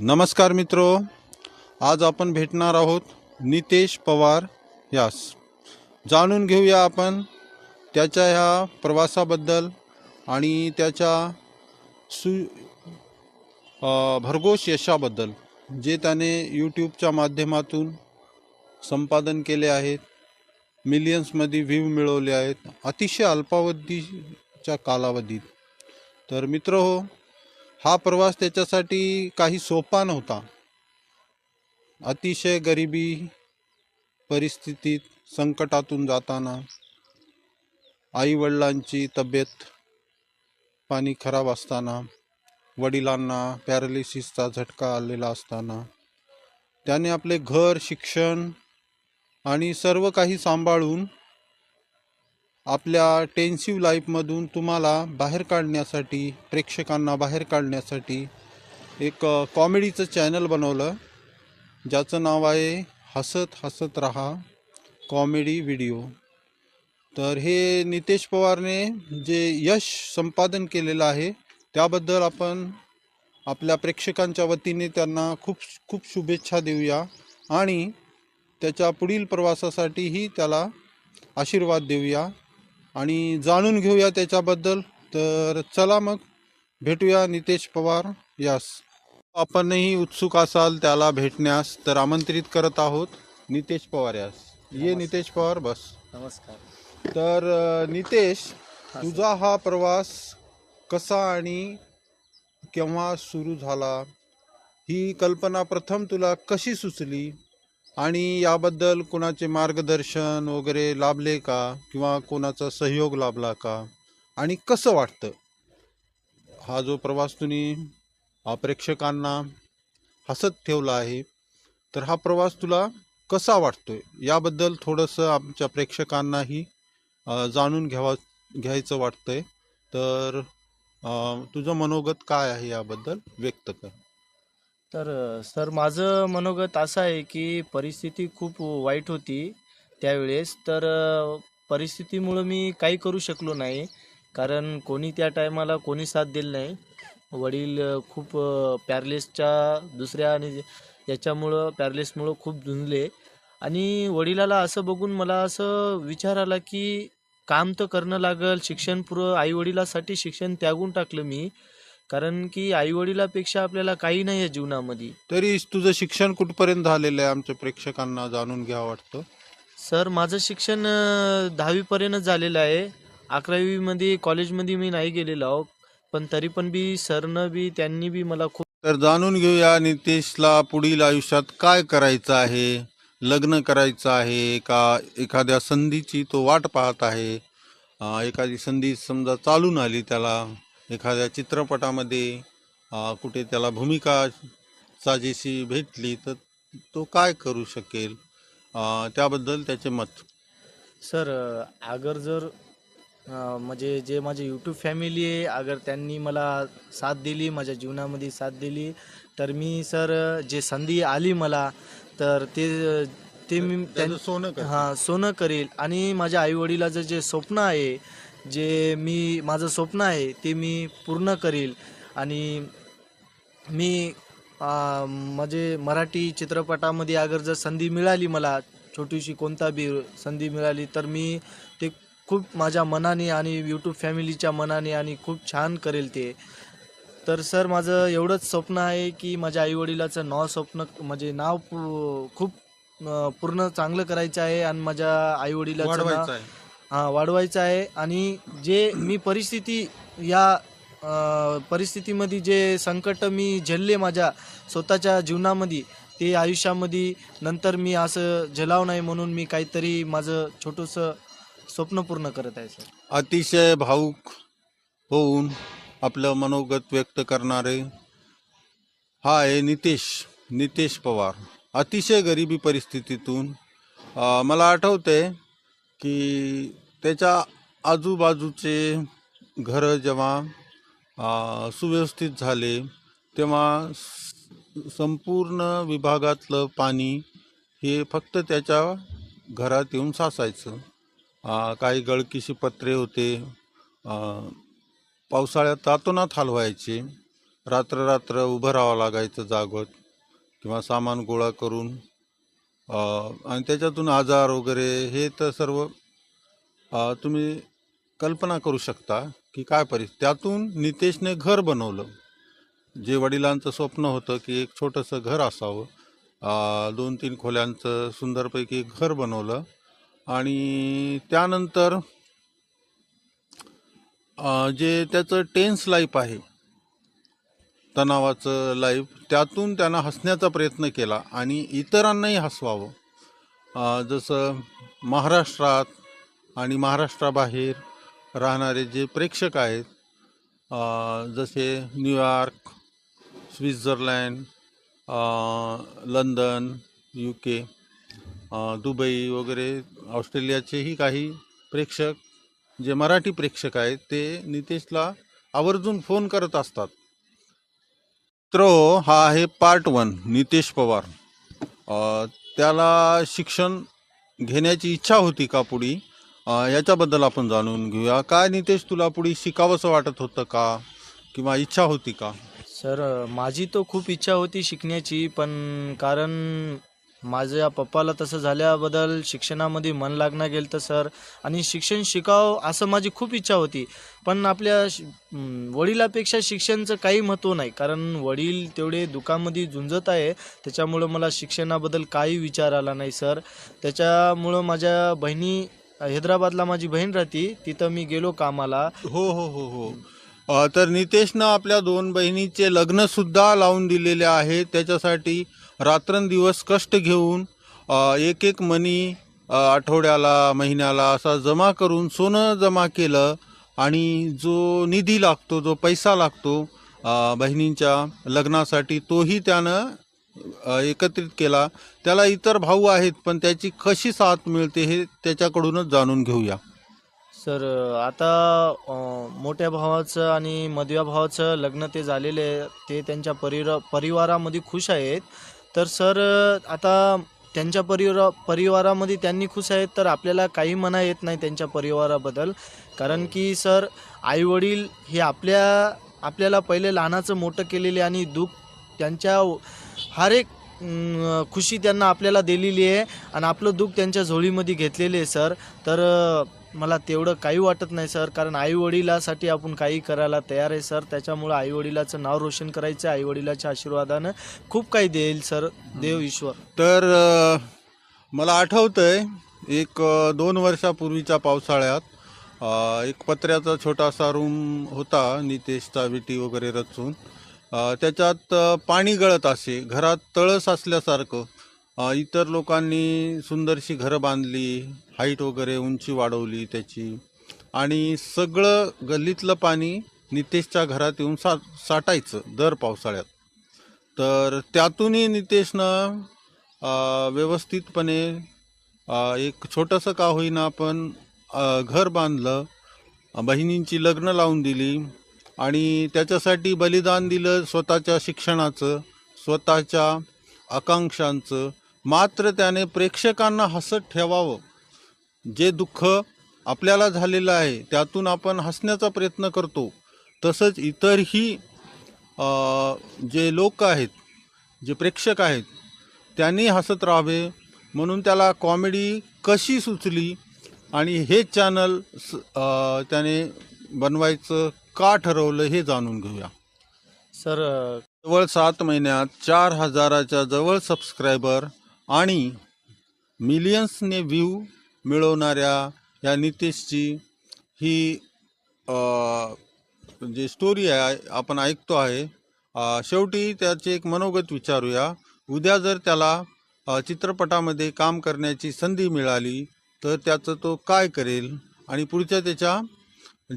नमस्कार मित्रो आज आपण भेटणार आहोत नितेश पवार यास. जाणून घेऊया आपण त्याच्या ह्या प्रवासाबद्दल आणि त्याच्या सु भरघोष यशाबद्दल जे त्याने यूट्यूबच्या माध्यमातून संपादन केले आहेत. मिलियन्समध्ये व्ह्यू मिळवले आहेत. अतिशय अल्पावधीच्या कालावधीत. तर मित्र हो हा प्रवास त्याच्यासाठी काही सोपा नव्हता. अतिशय गरिबी परिस्थितीत संकटातून जाताना आईवडिलांची तब्येत पाणी खराब असताना वडिलांना पॅरालिसिसचा झटका आलेला असताना त्याने आपले घर शिक्षण आणि सर्व काही सांभाळून आपल्या टेन्सिव्ह लाईफमधून तुम्हाला बाहेर काढण्यासाठी प्रेक्षकांना बाहेर काढण्यासाठी एक कॉमेडीचं चॅनल बनवलं. ज्याचं नाव आहे हसत हसत रहा कॉमेडी व्हिडिओ तर हे नितेश पवारने जे यश संपादन केलेलं आहे त्याबद्दल आपण आपल्या प्रेक्षकांच्या वतीने त्यांना खूप खूप शुभेच्छा देऊया आणि त्याच्या पुढील प्रवासासाठीही त्याला आशीर्वाद देऊया. आणि जाणून घेऊया त्याच्याबद्दल. तर चला मग भेटूया नितेश पवार यास. आपणही उत्सुक असाल त्याला भेटण्यास तर आमंत्रित करत आहोत नितेश पवार यास. ये नितेश पवार बस. नमस्कार. तर अ, नितेश तुझा हा प्रवास कसा आणि केव्हा सुरू झाला? ही कल्पना प्रथम तुला कशी सुचली? आणि याबद्दल कोणाचे मार्गदर्शन वगैरे लाभले का? किंवा कोणाचा सहयोग लाभला का? आणि कसं वाटतं? हा जो प्रवास तुम्ही प्रेक्षकांना हसत ठेवला आहे तर हा प्रवास तुला कसा वाटतोय? याबद्दल थोडंसं आमच्या प्रेक्षकांनाही जाणून घ्यावा घ्यायचं वाटतंय. तर तुझं मनोगत काय आहे याबद्दल व्यक्त कर. तर सर माझं मनोगत असं आहे की परिस्थिती खूप वाईट होती त्यावेळेस. तर परिस्थितीमुळं मी काही करू शकलो नाही. कारण कोणी त्या टायमाला कोणी साथ दिली नाही. वडील खूप पॅरलेसच्या दुसऱ्या आणि याच्यामुळं पॅरलेसमुळं खूप झुंजले आणि वडिलाला असं बघून मला असं विचार आला की काम तर करणं लागल शिक्षण पुरं आईवडिलासाठी शिक्षण त्यागून टाकलं मी. कारण की आई वडिलापेक्षा आपल्याला काही नाही आहे जीवनामध्ये. तरी तुझं शिक्षण कुठपर्यंत झालेलं आहे आमच्या प्रेक्षकांना जाणून घ्यावं वाटतं? सर माझं शिक्षण अं, दहावीपर्यंत झालेलं आहे. अकरावीमध्ये कॉलेजमध्ये मी नाही गेलेलो आहो. पण तरी पण बी सरनं बी त्यांनी बी मला खूप तर जाणून घेऊया नितेशला पुढील आयुष्यात काय करायचं आहे? लग्न करायचं आहे का? एखाद्या संधीची तो वाट पाहत आहे. अं, एखादी संधी समजा चालून आली त्याला. एखाद्या चित्रपटामध्ये कुठे त्याला भूमिका साजेशी भेटली तर तो काय करू शकेल? त्याबद्दल त्याचे मत. सर अगर जर म्हणजे जे माझे यूट्यूब फॅमिली आहे अगर त्यांनी मला साथ दिली माझ्या जीवनामध्ये साथ दिली तर मी सर जे संधी आली मला तर ते ते मी त्याचं सोनं हां सोनं करेल. आणि माझ्या आईवडिलाचं जे स्वप्न आहे जे मी माझं स्वप्न आहे ते मी पूर्ण करेल. आणि मी म्हणजे मराठी चित्रपटामध्ये अगर जर संधी मिळाली मला छोटीशी कोणता बी संधी मिळाली तर मी ते खूप माझ्या मनाने आणि यूट्यूब फॅमिलीच्या मनाने आणि खूप छान करेल ते. तर सर माझं एवढंच स्वप्न आहे की माझ्या आईवडिलाचं नाव स्वप्न म्हणजे नाव खूप पूर्ण चांगलं करायचं आहे आणि माझ्या आईवडिलाचं हां वाढवायचं आहे आणि जे मी परिस्थिती या अ, परिस्थितीमध्ये जे संकट मी झेलले माझ्या स्वतःच्या जीवनामध्ये ते आयुष्यामध्ये नंतर मी असं झेलाव नाही म्हणून मी काहीतरी माझं छोटंसं स्वप्न पूर्ण करत आहे सर. अतिशय भाऊक होऊन आपलं मनोगत व्यक्त करणारे हा आहे नितेश नितेश पवार. अतिशय गरिबी परिस्थितीतून मला आठवते की त्याच्या आजूबाजूचे घरं जेव्हा सुव्यवस्थित झाले तेव्हा संपूर्ण विभागातलं पाणी हे फक्त त्याच्या घरात येऊन साचायचं. काही गळकीशी पत्रे होते पावसाळ्यात तातोनात हलवायचे रात्र रात्र उभं राहावं लागायचं जागत किंवा सामान गोळा करून आणि त्याच्यातून आजार वगैरे हे तर सर्व तुम्ही कल्पना करू शकता की काय परिस्थिती त्यातून नितेशने घर बनवलं. जे वडिलांचं स्वप्न होतं की एक छोटंसं घर असावं. दोन तीन खोल्यांचं सुंदरपैकी एक घर बनवलं. आणि त्यानंतर जे त्याचं टेन्स लाईफ आहे तणावाचं लाईफ त्यातून त्यांना हसण्याचा प्रयत्न केला आणि इतरांनाही हसवावं. जसं महाराष्ट्रात आणि महाराष्ट्राबाहेर राहणारे जे प्रेक्षक आहेत जसे New York Switzerland London U K Dubai वगैरे ऑस्ट्रेलियाचेही काही प्रेक्षक जे मराठी प्रेक्षक आहेत ते नितेशला आवर्जून फोन करत असतात. मित्र हा आहे पार्ट वन नितेश पवार. त्याला शिक्षण घेण्याची इच्छा होती का पुढी? याच्याबद्दल आपण जाणून घेऊया. काय नितेश तुला पुढे शिकावंसं वाटत होतं का? किंवा इच्छा होती का? सर माझी तर खूप इच्छा होती शिकण्याची पण कारण माझ्या पप्पाला तसं झाल्याबद्दल शिक्षणामध्ये मन लागणं गेलं तर सर. आणि शिक्षण शिकावं असं माझी खूप इच्छा होती. पण आपल्या शि- वडिलापेक्षा शिक्षणचं काही महत्त्व नाही. कारण वडील तेवढे दुःखामध्ये झुंजत आहे. त्याच्यामुळं मला शिक्षणाबद्दल काही विचार आला नाही सर. त्याच्यामुळं माझ्या बहिणी हैदराबादला माझी बहीण राहती. तिथं मी गेलो कामाला. हो हो हो हो. तर नितेशनं आपल्या दोन बहिणीचे लग्नसुद्धा लावून दिलेले आहे. त्याच्यासाठी रात्रंदिवस कष्ट घेऊन एक एक मनी आठवड्याला महिन्याला असा जमा करून सोनं जमा केलं आणि जो निधी लागतो जो पैसा लागतो बहिणींच्या लग्नासाठी तोही त्यानं एकत्रित केला. त्याला इतर भाऊ आहेत पण त्याची कशी साथ मिळते हे त्याच्याकडूनच जाणून घेऊया. सर आता अं, मोठ्या भावाचं आणि मधव्या भावाचं लग्न ते झालेले आहे. ते त्यांच्या परिरा परिवारामध्ये खुश आहेत. तर सर आता त्यांच्या परिवारा परिवारामध्ये त्यांनी खुश आहेत तर आपल्याला काही म्हणा येत नाही त्यांच्या परिवाराबद्दल. कारण की सर आईवडील हे आपल्या आपल्याला पहिले लहानाचं मोठं केलेले आणि दुःख त्यांच्या हर एक अं, खुशी त्यांना आपल्याला दिलेली आहे. आणि आपलं दुःख त्यांच्या झोळीमध्ये घेतलेले आहे सर. तर अं, मला तेवढं काही वाटत नाही सर. कारण आई वडिलासाठी आपण काही करायला तयार आहे सर. त्याच्यामुळं आई वडिलाचं नाव रोशन करायचं आई वडिलाच्या आशीर्वादानं खूप काही देईल सर. देव ईश्वर. तर अ, मला आठवतंय एक अ, दोन वर्षापूर्वीच्या पावसाळ्यात अ, एक पत्र्याचा छोटासा रूम होता नितेशचा विटी वगैरे रचून. अ, त्याच्यात अ, पाणी गळत असे घरात तळस असल्यासारखं. अ, इतर लोकांनी सुंदरशी घरं बांधली हाईट वगैरे उंची वाढवली त्याची. आणि सगळं गल्लीतलं पाणी नितेशच्या घरात येऊन सा साठायचं दर पावसाळ्यात. तर त्यातूनही नितेशनं व्यवस्थितपणे एक छोटंसं का होईना पण घर बांधलं बहिणींची लग्न लावून दिली आणि त्याच्यासाठी बलिदान दिलं स्वतःच्या शिक्षणाचं स्वतःच्या आकांक्षांचं. मात्र त्याने प्रेक्षकांना हसत ठेवावं. जे दुःख आपल्याला झालेलं आहे त्यातून आपण हसण्याचा प्रयत्न करतो. तसंच इतरही जे लोक आहेत जे प्रेक्षक आहेत त्यांनी हसत राहावे. म्हणून त्याला कॉमेडी कशी सुचली आणि हे चॅनल त्याने बनवायचं का ठरवलं हे जाणून घेऊया. सर जवळ सात महिन्यात चार हजाराच्या जवळ सबस्क्रायबर आणि मिलियन्सने व्ह्यू मिळवणाऱ्या या नितेशची ही जे स्टोरी आहे आपण ऐकतो आहे. शेवटी त्याचे एक मनोगत विचारूया. उद्या जर त्याला चित्रपटामध्ये काम करण्याची संधी मिळाली तर त्याचं तो काय करेल? आणि पुढच्या त्याच्या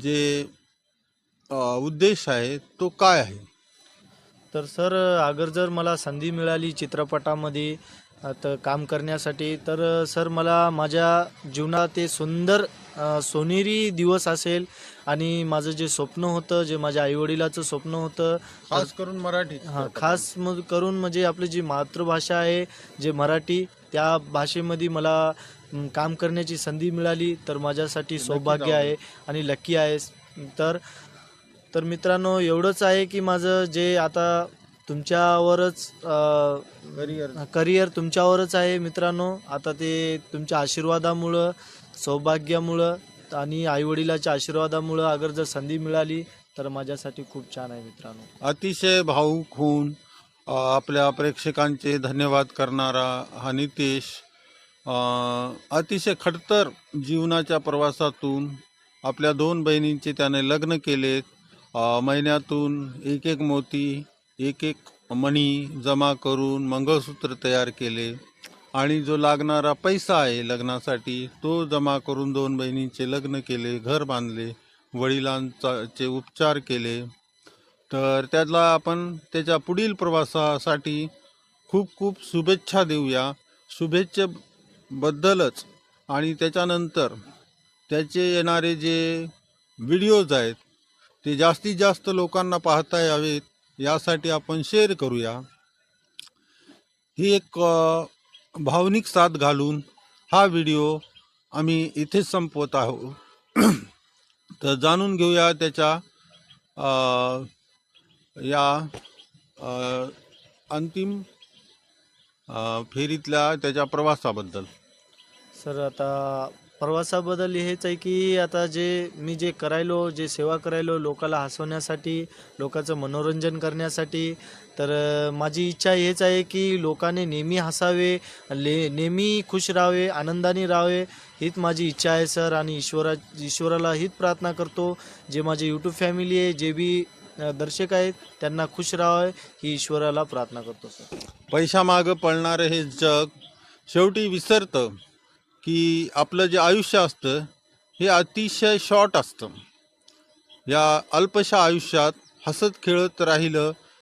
जे उद्देश आहे तो काय आहे? तर सर अगर जर मला संधी मिळाली चित्रपटामध्ये आता काम करण्यासाठी. तर सर मला माझ्या जीवनात ते सुंदर सोनेरी दिवस असेल आणि माझं जे स्वप्न होतं जे माझ्या आईवडिलाचं स्वप्न होतं खास करून मराठी हां खास मग करून म्हणजे आपली जी मातृभाषा आहे जे मराठी त्या भाषेमध्ये मला काम करण्याची संधी मिळाली. तर माझ्यासाठी सौभाग्य. आहे आणि लकी आहे तर तर मित्रांनो एवढंच आहे की माझं जे आता तुमच्यावरच करिअर करिअर तुमच्यावरच आहे मित्रांनो. आता ते तुमच्या आशीर्वादामुळं सौभाग्यामुळं आणि आईवडिलाच्या आशीर्वादामुळं अगर जर संधी मिळाली तर माझ्यासाठी खूप छान आहे मित्रांनो. अतिशय भावूक होऊन आपल्या प्रेक्षकांचे धन्यवाद करणारा हा नितेश अतिशय खडतर जीवनाच्या प्रवासातून आपल्या दोन बहिणींचे त्याने लग्न केलेत. महिन्यातून एक एक मोती एक एक मणी जमा करून मंगळसूत्र तयार केले. आणि जो लागणारा पैसा आहे लग्नासाठी तो जमा करून दोन बहिणींचे लग्न केले घर बांधले वडिलांचे उपचार केले. तर त्याला आपण त्याच्या पुढील प्रवासासाठी खूप खूप शुभेच्छा देऊया. शुभेच्छेबद्दलच. आणि त्याच्यानंतर त्याचे येणारे जे व्हिडिओज आहेत ते जास्तीत जास्त लोकांना पाहता यावेत. यासाठी आपण शेअर करूया. ही एक भावनिक साथ घालून हा व्हिडिओ आम्ही इथेच संपवत आहोत. तर जाणून घेऊया त्याच्या या अंतिम फेरीतल्या त्याच्या प्रवासाबद्दल. सर आता प्रवासाबद्दल हेच आहे की आता जे मी जे करायलो जे सेवा करायलो लोकाला हसवण्यासाठी लोकांचं मनोरंजन करण्यासाठी तर माझी इच्छा हेच आहे की लोकांनी नेहमी हसावे ले नेहमी खुश राहावे आनंदाने राहावे हीच माझी इच्छा आहे सर. आणि ईश्वरा ईश्वराला हीच प्रार्थना करतो. जे माझे यूट्यूब फॅमिली आहे जे बी दर्शक आहेत त्यांना खुश राहावे ही ईश्वराला प्रार्थना करतो सर. पैशामागं पळणारं हे जग शेवटी विसरतं. की आपलं जे आयुष्य असतं हे अतिशय शॉर्ट असतं. या अल्पशा आयुष्यात हसत खेळत राहिलं